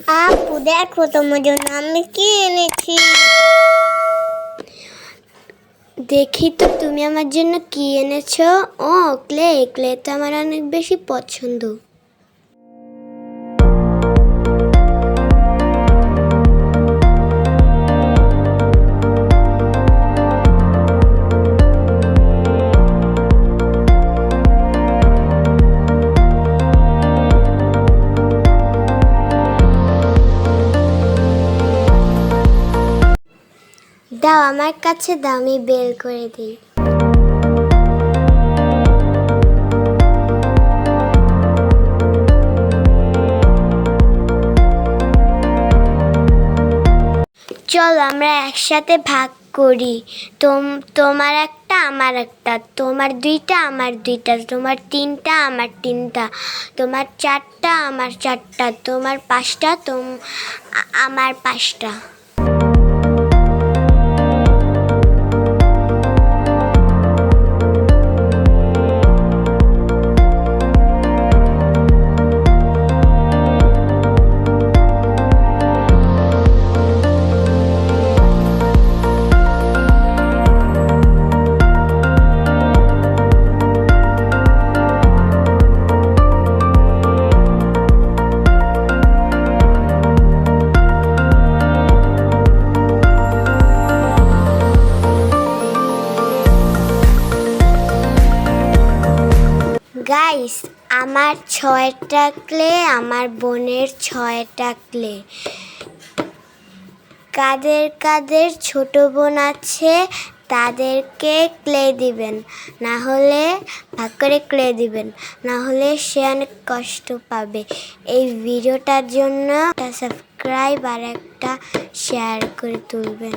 আপু, দেখো তোমার জন্য আমি কি এনেছি? দেখি তো তুমি আমার জন্য কি এনেছো? ও, ক্লে ক্লে তো আমার অনেক বেশি পছন্দ। দাও, আমার কাছে দাও, আমি বের করে দিই। চলো, আমরা একসাথে ভাগ করি। তোম, তোমার একটা, আমার একটা, তোমার দুইটা, আমার দুইটা, তোমার তিনটা, আমার তিনটা, তোমার চারটা, আমার চারটা, তোমার পাঁচটা, তোম আমার পাঁচটা। গাইস আমার ছয়টা ক্লে, আমার বোনের ছয়টা ক্লে। কাদের কাদের ছোট বোন আছে, তাদেরকে ক্লে দিবেন। না হলে ভাগ করে ক্লে দিবেন। না হলে সে অনেক কষ্ট পাবে। এই ভিডিওটার জন্য একটা সাবস্ক্রাইব আর একটা শেয়ার করে তুলবেন।